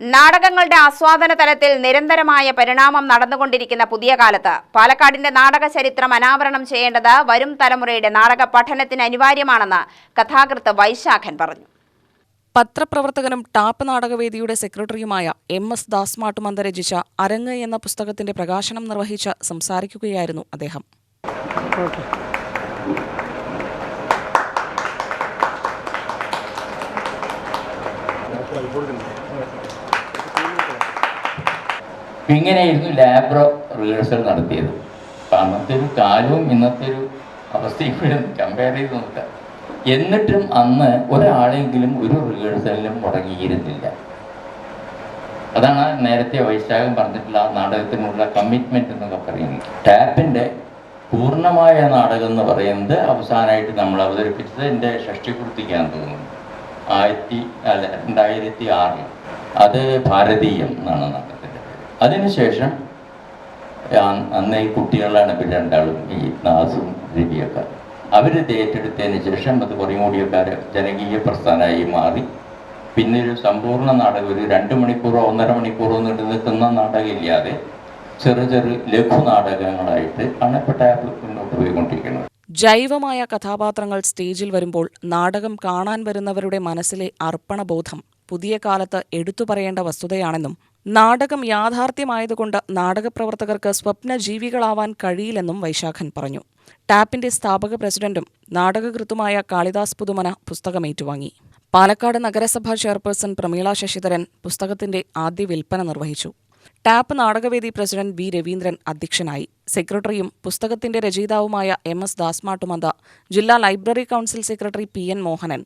നാടകങ്ങളുടെ ആസ്വാദന തലത്തിൽ നിരന്തരമായ പരിണാമം നടന്നുകൊണ്ടിരിക്കുന്ന പുതിയ കാലത്ത് പാലക്കാടിന്റെ നാടക ചരിത്രം അനാവരണം ചെയ്യേണ്ടത് വരും തലമുറയുടെ നാടക പഠനത്തിന് അനിവാര്യമാണെന്ന് കഥാകൃത്ത് വൈശാഖൻ പറഞ്ഞു. പത്രപ്രവർത്തകനും ടാപ്പ് നാടകവേദിയുടെ സെക്രട്ടറിയുമായ എം എസ് ദാസ്മാട്ടുമന്ത രചിച്ച അരങ്ങ് എന്ന പുസ്തകത്തിന്റെ പ്രകാശനം നിർവഹിച്ച് സംസാരിക്കുകയായിരുന്നു അദ്ദേഹം. ഇങ്ങനെയായിരുന്നു ലാബ്രോ റിഹേഴ്സൽ നടത്തിയത്. അന്നത്തെ ഒരു കാലവും ഇന്നത്തെ ഒരു അവസ്ഥയും കൂടെ കമ്പയർ ചെയ്ത് നോക്കാം എന്നിട്ടും അന്ന് ഒരാളെങ്കിലും ഒരു റിഹേഴ്സലിലും മുടങ്ങിയിരുന്നില്ല. അതാണ് നേരത്തെ വൈശാഖം പറഞ്ഞിട്ടുള്ള നാടകത്തിനുള്ള കമ്മിറ്റ്മെന്റ് എന്നൊക്കെ പറയുന്നത്. ടാപ്പിന്റെ പൂർണമായ നാടകം എന്ന് പറയുന്നത് അവസാനമായിട്ട് നമ്മൾ അവതരിപ്പിച്ചത് എന്റെ ഷഷ്ടിപൂർത്തിക്കാന്ന് തോന്നുന്നു. ആയിരത്തി അല്ല രണ്ടായിരത്തി ആറിൽ. അത് ഭാരതീയം എന്നാണ് പേര് അതിനുശേഷം അന്ന് ഈ കുട്ടികളാണ് ഇവർ രണ്ടാളും ഈ നാസും രവിയൊക്കെ. അവർ ഏറ്റെടുത്തതിന് ശേഷം അത് കുറേ കൂടിയൊക്കെ ജനകീയ പ്രസ്ഥാനമായി മാറി. പിന്നെ ഒരു സമ്പൂർണ നാടകം ഒരു രണ്ട് മണിക്കൂറോ ഒന്നര മണിക്കൂറോ നീണ്ടു നിൽക്കുന്ന നാടകമില്ലാതെ ചെറു ചെറു ലഘു നാടകങ്ങളായിട്ട് അണപ്പെട്ട മുന്നോട്ട് പോയിക്കൊണ്ടിരിക്കുന്നത് ജൈവമായ കഥാപാത്രങ്ങൾ സ്റ്റേജിൽ വരുമ്പോൾ നാടകം കാണാൻ വരുന്നവരുടെ മനസ്സിലെ അർപ്പണബോധം പുതിയ കാലത്ത് എടുത്തു പറയേണ്ട വസ്തുതയാണെന്നും നാടകം യാഥാർത്ഥ്യമായതുകൊണ്ട് നാടകപ്രവർത്തകർക്ക് സ്വപ്നജീവികളാവാൻ കഴിയില്ലെന്നും വൈശാഖൻ പറഞ്ഞു. ടാപ്പിന്റെ സ്ഥാപക പ്രസിഡന്റും നാടകകൃത്തുമായ കാളിദാസ് പുതുമന പുസ്തകം ഏറ്റുവാങ്ങി പാലക്കാട് നഗരസഭാ ചെയർപേഴ്സൺ പ്രമീള ശശിധരൻ പുസ്തകത്തിന്റെ ആദ്യ വിൽപ്പന നിർവഹിച്ചു. ടാപ്പ് നാടകവേദി പ്രസിഡന്റ് വി രവീന്ദ്രൻ അധ്യക്ഷനായി. സെക്രട്ടറിയും പുസ്തകത്തിന്റെ രചയിതാവുമായ എം എസ് ദാസ്മാട്ടുമന്ത ജില്ലാ library council secretary P N Mohanan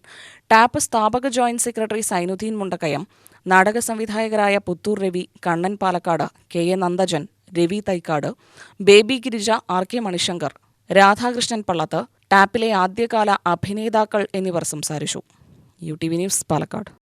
tap സ്ഥാപക ജോയിന്റ് സെക്രട്ടറി സൈനുദ്ദീൻ മുണ്ടക്കയം നാടക സംവിധായകരായ Puthur Ravi Kannan Palakkad K A Nandajan Ravi Thaikkad Baby Girija R K Manishankar Radhakrishnan Pallath ടാപ്പിലെ ആദ്യകാല അഭിനേതാക്കൾ എന്നിവർ സംസാരിച്ചു. U T V news Palakkad.